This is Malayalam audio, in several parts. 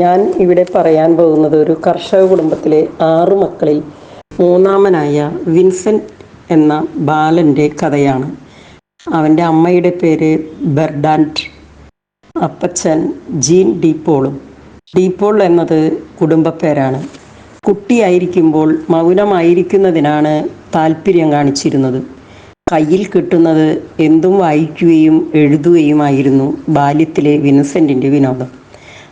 ഞാൻ ഇവിടെ പറയാൻ പോകുന്നത് ഒരു കർഷക കുടുംബത്തിലെ ആറു മക്കളിൽ മൂന്നാമനായ വിൻസെന്റ് എന്ന ബാലന്റെ കഥയാണ്. അവന്റെ അമ്മയുടെ പേര് ബെർഡാന്റ് അപ്പച്ചൻ ജീൻ ഡീപ്പോളും ഡീപ്പോൾ എന്നത് കുടുംബപ്പേരാണ് കുട്ടിയായിരിക്കുമ്പോൾ മൗനമായിരിക്കുന്നതിനാണ് താല്പര്യം കാണിച്ചിരുന്നത്. കയ്യിൽ കിട്ടുന്നത് എന്തും വായിക്കുകയും എഴുതുകയുമായിരുന്നു ബാല്യത്തിലെ വിൻസെന്റിന്റെ വിനോദം.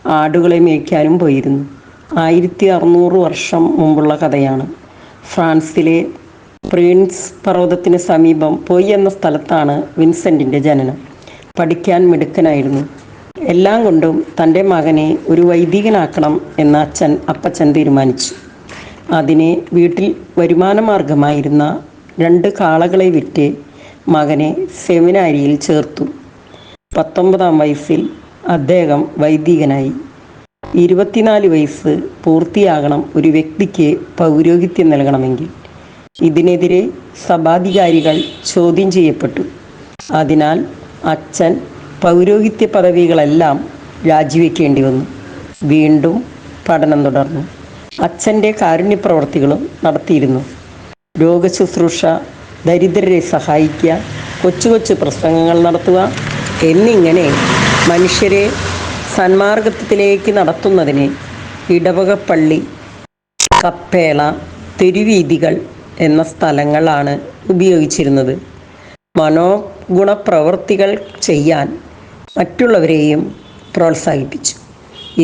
ആടുകളെ മേയ്ക്കാനും പോയിരുന്നു. ആയിരത്തി അറുന്നൂറ് വർഷം മുമ്പുള്ള കഥയാണ്. ഫ്രാൻസിലെ പ്രിൻസ് പർവതത്തിന് സമീപം പൊയ് എന്ന സ്ഥലത്താണ് വിൻസെന്റിന്റെ ജനനം. പഠിക്കാൻ മിടുക്കനായിരുന്നു. എല്ലാം കൊണ്ടും തന്റെ മകനെ ഒരു വൈദികനാക്കണം എന്ന അച്ഛൻ അപ്പച്ചൻ തീരുമാനിച്ചു. അതിനെ വീട്ടിൽ വരുമാനമാർഗമായിരുന്ന രണ്ട് കാളകളെ വിറ്റ് മകനെ സെമിനാരിയിൽ ചേർത്തു. പത്തൊമ്പതാം വയസ്സിൽ അദ്ദേഹം വൈദികനായി. ഇരുപത്തിനാല് വയസ്സ് പൂർത്തിയാകണം ഒരു വ്യക്തിക്ക് പൗരോഹിത്യം നൽകണമെങ്കിൽ. ഇതിനെതിരെ സഭാധികാരികൾ ചോദ്യം ചെയ്യപ്പെട്ടു. അതിനാൽ അച്ഛൻ പൗരോഹിത്യ പദവികളെല്ലാം രാജിവെക്കേണ്ടി വന്നു. വീണ്ടും പഠനം തുടർന്നു. അച്ഛന്റെ കാരുണ്യപ്രവർത്തികളും നടത്തിയിരുന്നു. രോഗശുശ്രൂഷ ദരിദ്രരെ സഹായിക്കുക കൊച്ചു കൊച്ചു പ്രസംഗങ്ങൾ നടത്തുക എന്നിങ്ങനെ മനുഷ്യരെ സന്മാർഗത്തിലേക്ക് നടത്തുന്നതിന് ഇടവകപ്പള്ളി കപ്പേള തെരുവീതികൾ എന്ന സ്ഥലങ്ങളാണ് ഉപയോഗിച്ചിരുന്നത്. മനോഗുണപ്രവൃത്തികൾ ചെയ്യാൻ മറ്റുള്ളവരെയും പ്രോത്സാഹിപ്പിച്ചു.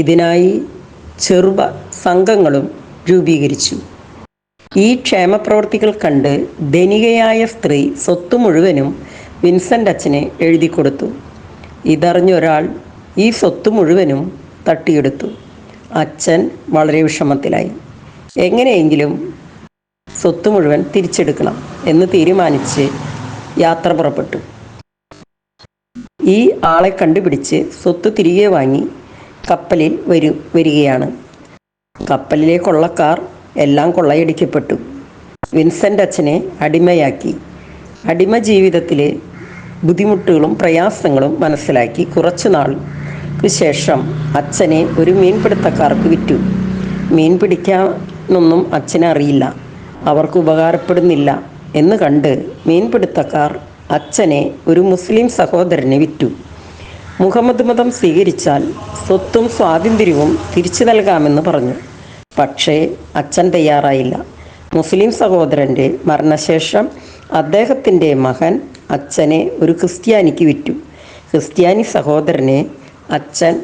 ഇതിനായി ചെറുപ സംഘങ്ങളും രൂപീകരിച്ചു. ഈ ക്ഷേമപ്രവർത്തികൾ കണ്ട് ധനികയായ സ്ത്രീ സ്വത്ത് മുഴുവനും വിൻസെന്റ് അച്ഛനെ എഴുതി കൊടുത്തു ഇതറിഞ്ഞൊരാൾ ഈ സ്വത്ത് മുഴുവനും തട്ടിയെടുത്തു. അച്ഛൻ വളരെ വിഷമത്തിലായി. എങ്ങനെയെങ്കിലും സ്വത്ത് മുഴുവൻ തിരിച്ചെടുക്കണം എന്ന് തീരുമാനിച്ച് യാത്ര പുറപ്പെട്ടു. ഈ ആളെ കണ്ടുപിടിച്ച് സ്വത്ത് തിരികെ വാങ്ങി കപ്പലിൽ വരു വരികയാണ്. കപ്പലിലെ കൊള്ളക്കാർ എല്ലാം കൊള്ളയടിക്കപ്പെട്ടു. വിൻസെന്റ് അച്ഛനെ അടിമയാക്കി. അടിമ ജീവിതത്തിലെ ബുദ്ധിമുട്ടുകളും പ്രയാസങ്ങളും മനസ്സിലാക്കി കുറച്ചു നാൾക്ക് ശേഷം അച്ഛനെ ഒരു മീൻപിടുത്തക്കാർക്ക് വിറ്റു. മീൻ പിടിക്കാനൊന്നും അച്ഛനെ അറിയില്ല. അവർക്ക് ഉപകാരപ്പെടുന്നില്ല എന്ന് കണ്ട് മീൻപിടുത്തക്കാർ അച്ഛനെ ഒരു മുസ്ലിം സഹോദരനെ വിറ്റു. മുഹമ്മദ് മതം സ്വീകരിച്ചാൽ സ്വത്തും സ്വാതന്ത്ര്യവും തിരിച്ചു നൽകാമെന്ന് പറഞ്ഞു. പക്ഷേ അച്ഛൻ തയ്യാറായില്ല. മുസ്ലിം സഹോദരന്റെ മരണശേഷം അദ്ദേഹത്തിന്റെ മകൻ അച്ഛനെ ഒരു ക്രിസ്ത്യാനിക്ക് വിറ്റു. ക്രിസ്ത്യാനി സഹോദരനെ അച്ഛൻ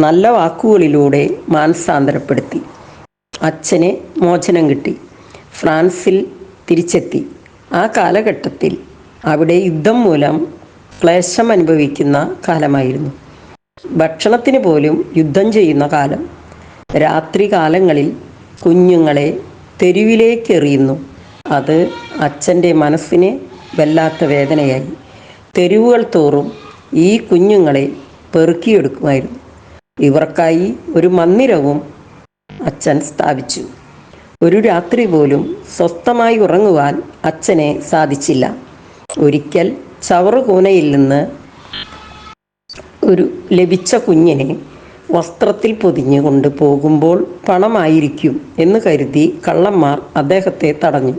നല്ല വാക്കുകളിലൂടെ മാനസാന്തരപ്പെടുത്തി. അച്ഛന് മോചനം കിട്ടി. ഫ്രാൻസിൽ തിരിച്ചെത്തി. ആ കാലഘട്ടത്തിൽ അവിടെ യുദ്ധം മൂലം ക്ലേശം അനുഭവിക്കുന്ന കാലമായിരുന്നു. ഭക്ഷണത്തിന് പോലും യുദ്ധം ചെയ്യുന്ന കാലം. രാത്രി കാലങ്ങളിൽ കുഞ്ഞുങ്ങളെ തെരുവിലേക്ക് എറിയുന്നു. അത് അച്ഛന്റെ മനസ്സിന് വല്ലാത്ത വേദനയായി. തെരുവുകൾ തോറും ഈ കുഞ്ഞുങ്ങളെ പെറുക്കിയെടുക്കുമായിരുന്നു. ഇവർക്കായി ഒരു മന്ദിരവും അച്ഛൻ സ്ഥാപിച്ചു. ഒരു രാത്രി പോലും സ്വസ്ഥമായി ഉറങ്ങുവാൻ അച്ഛനെ സാധിച്ചില്ല. ഒരിക്കൽ ചവറുകൂനയിൽ നിന്ന് ഒരു ലഭിച്ച കുഞ്ഞിനെ വസ്ത്രത്തിൽ പൊതിഞ്ഞു കൊണ്ട് പോകുമ്പോൾ പണമായിരിക്കും എന്ന് കരുതി കള്ളന്മാർ അദ്ദേഹത്തെ തടഞ്ഞു.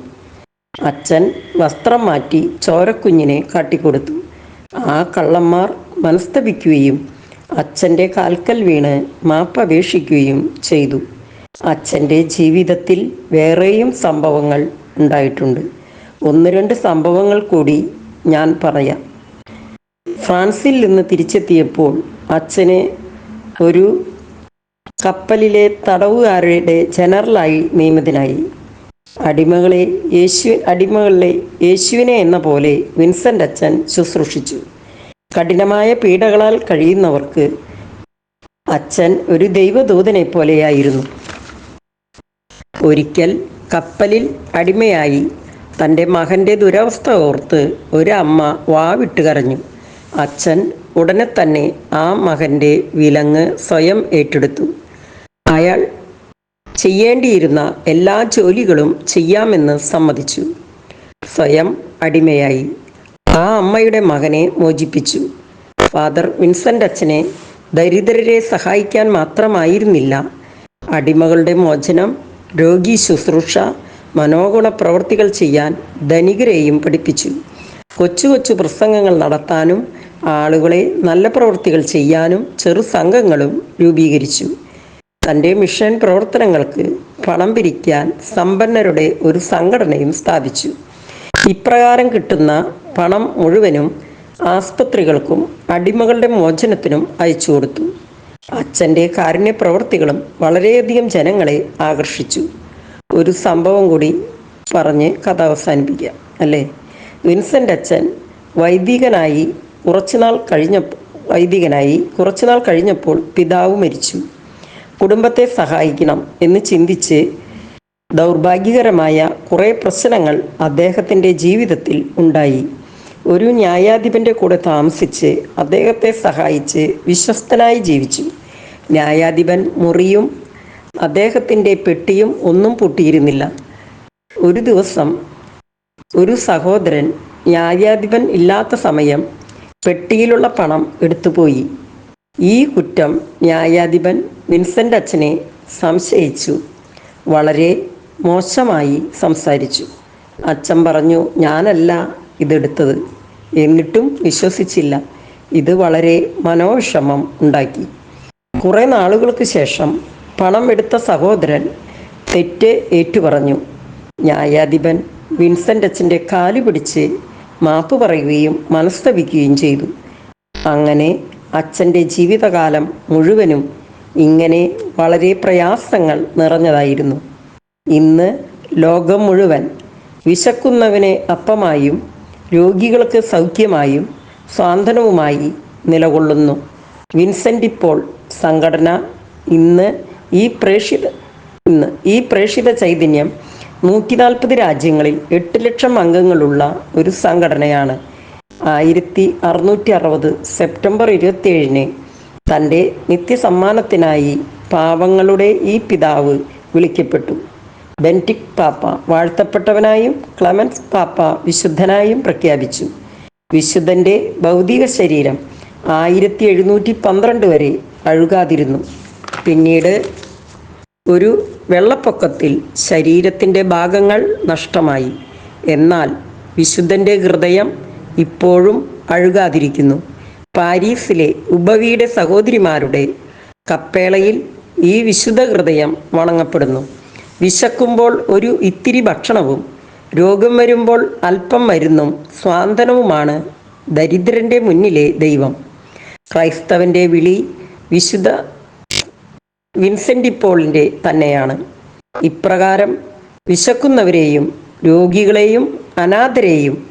അച്ഛൻ വസ്ത്രം മാറ്റി ചോരക്കുഞ്ഞിനെ കാട്ടിക്കൊടുത്തു. ആ കള്ളന്മാർ മനസ്തപിക്കുകയും അച്ഛന്റെ കാൽക്കൽ വീണ് മാപ്പപേക്ഷിക്കുകയും ചെയ്തു. അച്ഛന്റെ ജീവിതത്തിൽ വേറെയും സംഭവങ്ങൾ ഉണ്ടായിട്ടുണ്ട്. ഒന്ന് രണ്ട് സംഭവങ്ങൾ കൂടി ഞാൻ പറയാം. ഫ്രാൻസിൽ നിന്ന് തിരിച്ചെത്തിയപ്പോൾ അച്ഛന് ഒരു കപ്പലിലെ തടവുകാരുടെ ജനറലായി നിയമിതനായി. അടിമകളെ യേശു അടിമകളെ യേശുവിനെ എന്ന പോലെ വിൻസെന്റ് അച്ഛൻ ശുശ്രൂഷിച്ചു. കഠിനമായ പീഡകളാൽ കഴിയുന്നവർക്ക് അച്ഛൻ ഒരു ദൈവദൂതനെ പോലെയായിരുന്നു. ഒരിക്കൽ കപ്പലിൽ അടിമയായി തന്റെ മകന്റെ ദുരവസ്ഥ ഓർത്ത് ഒരു അമ്മ വാവിട്ട് കരഞ്ഞു. അച്ഛൻ ഉടനെ തന്നെ ആ മകന്റെ വിലങ്ങ് സ്വയം ഏറ്റെടുത്തു. അയാൾ ചെയ്യേണ്ടിയിരുന്ന എല്ലാ ജോലികളും ചെയ്യാമെന്ന് സമ്മതിച്ചു. സ്വയം അടിമയായി. ആ അമ്മയുടെ മകനെ മോചിപ്പിച്ചു. ഫാദർ വിൻസെന്റ് അച്ഛനെ ദരിദ്രരെ സഹായിക്കാൻ മാത്രമായിരുന്നില്ല. അടിമകളുടെ മോചനം രോഗി ശുശ്രൂഷ മനോഗുണ പ്രവർത്തികൾ ചെയ്യാൻ ധനികരെയും പഠിപ്പിച്ചു. കൊച്ചു കൊച്ചു പ്രസംഗങ്ങൾ നടത്താനും ആളുകളെ നല്ല പ്രവൃത്തികൾ ചെയ്യാനും ചെറു സംഘങ്ങളും രൂപീകരിച്ചു. തന്റെ മിഷൻ പ്രവർത്തനങ്ങൾക്ക് പണം പിരിക്കാൻ സമ്പന്നരുടെ ഒരു സംഘടനയും സ്ഥാപിച്ചു. ഇപ്രകാരം കിട്ടുന്ന പണം മുഴുവനും ആസ്പത്രികൾക്കും അടിമകളുടെ മോചനത്തിനും അയച്ചു കൊടുത്തു. അച്ഛന്റെ കാരുണ്യ പ്രവൃത്തികളും വളരെയധികം ജനങ്ങളെ ആകർഷിച്ചു. ഒരു സംഭവം കൂടി പറഞ്ഞ് കഥ അവസാനിപ്പിക്കാം അല്ലേ? വിൻസെന്റ് അച്ഛൻ വൈദികനായി കുറച്ചുനാൾ കഴിഞ്ഞ വൈദികനായി കുറച്ചുനാൾ കഴിഞ്ഞപ്പോൾ പിതാവ് മരിച്ചു. കുടുംബത്തെ സഹായിക്കണം എന്ന് ചിന്തിച്ച് ദൗർഭാഗ്യകരമായ കുറേ പ്രശ്നങ്ങൾ അദ്ദേഹത്തിന്റെ ജീവിതത്തിൽ ഉണ്ടായി. ഒരു ന്യായാധിപന്റെ കൂടെ താമസിച്ച് അദ്ദേഹത്തെ സഹായിച്ച് വിശ്വസ്തനായി ജീവിച്ചു. ന്യായാധിപൻ മുറിയും അദ്ദേഹത്തിന്റെ പെട്ടിയും ഒന്നും പൂട്ടിയിരുന്നില്ല. ഒരു ദിവസം ഒരു സഹോദരൻ ന്യായാധിപൻ ഇല്ലാത്ത സമയം പെട്ടിയിലുള്ള പണം എടുത്തുപോയി. ഈ കുറ്റം ന്യായാധിപൻ വിൻസെന്റ് അച്ഛനെ സംശയിച്ചു. വളരെ മോശമായി സംസാരിച്ചു. അച്ഛൻ പറഞ്ഞു ഞാനല്ല ഇതെടുത്തത്. എന്നിട്ടും വിശ്വസിച്ചില്ല. ഇത് വളരെ മനോവിഷമം ഉണ്ടാക്കി. കുറേ നാളുകൾക്ക് ശേഷം പണം എടുത്ത സഹോദരൻ തെറ്റ് ഏറ്റുപറഞ്ഞു. ന്യായാധിപൻ വിൻസെന്റ് അച്ഛന്റെ കാൽ പിടിച്ച് മാപ്പ് പറയുകയും മനസ്തപിക്കുകയും ചെയ്തു. അങ്ങനെ അച്ഛന്റെ ജീവിതകാലം മുഴുവനും ഇങ്ങനെ വളരെ പ്രയാസങ്ങൾ നിറഞ്ഞതായിരുന്നു. ഇന്ന് ലോകം മുഴുവൻ വിശക്കുന്നവനെ അപ്പമായും രോഗികൾക്ക് സൗഖ്യമായും സ്വാന്തനവുമായി നിലകൊള്ളുന്നു. വിൻസെന്റ് ഇപ്പോൾ സംഘടന ഇന്ന് ഈ പ്രേക്ഷിത ഇന്ന് ഈ പ്രേക്ഷിത ചൈതന്യം നൂറ്റി നാൽപ്പത് രാജ്യങ്ങളിൽ എട്ട് ലക്ഷം അംഗങ്ങളുള്ള ഒരു സംഘടനയാണ്. ആയിരത്തി അറുന്നൂറ്റി അറുപത് സെപ്റ്റംബർ ഇരുപത്തിയേഴിന് തന്റെ നിത്യസമ്മാനത്തിനായി പാവങ്ങളുടെ ഈ പിതാവ് വിളിക്കപ്പെട്ടു. ബെന്റിക് പാപ്പ വാഴ്ത്തപ്പെട്ടവനായും ക്ലമൻസ് പാപ്പ വിശുദ്ധനായും പ്രഖ്യാപിച്ചു. വിശുദ്ധന്റെ ഭൗതിക ശരീരം ആയിരത്തി എഴുന്നൂറ്റി പന്ത്രണ്ട് വരെ അഴുകാതിരുന്നു. പിന്നീട് ഒരു വെള്ളപ്പൊക്കത്തിൽ ശരീരത്തിന്റെ ഭാഗങ്ങൾ നഷ്ടമായി. എന്നാൽ വിശുദ്ധന്റെ ഹൃദയം ഇപ്പോഴും അഴുകാതിരിക്കുന്നു. പാരീസിലെ ഉപവീട സഹോദരിമാരുടെ കപ്പേളയിൽ ഈ വിശുദ്ധ ഹൃദയം വണങ്ങപ്പെടുന്നു. വിശക്കുമ്പോൾ ഒരു ഇത്തിരി ഭക്ഷണവും രോഗം വരുമ്പോൾ അല്പം മരുന്നും സ്വാന്തനവുമാണ് ദരിദ്രന്റെ മുന്നിലെ ദൈവം. ക്രൈസ്തവന്റെ വിളി വിശുദ്ധ വിൻസെന്റ് പോളിന്റെ തന്നെയാണ്. ഇപ്രകാരം വിശക്കുന്നവരെയും രോഗികളെയും അനാഥരെയും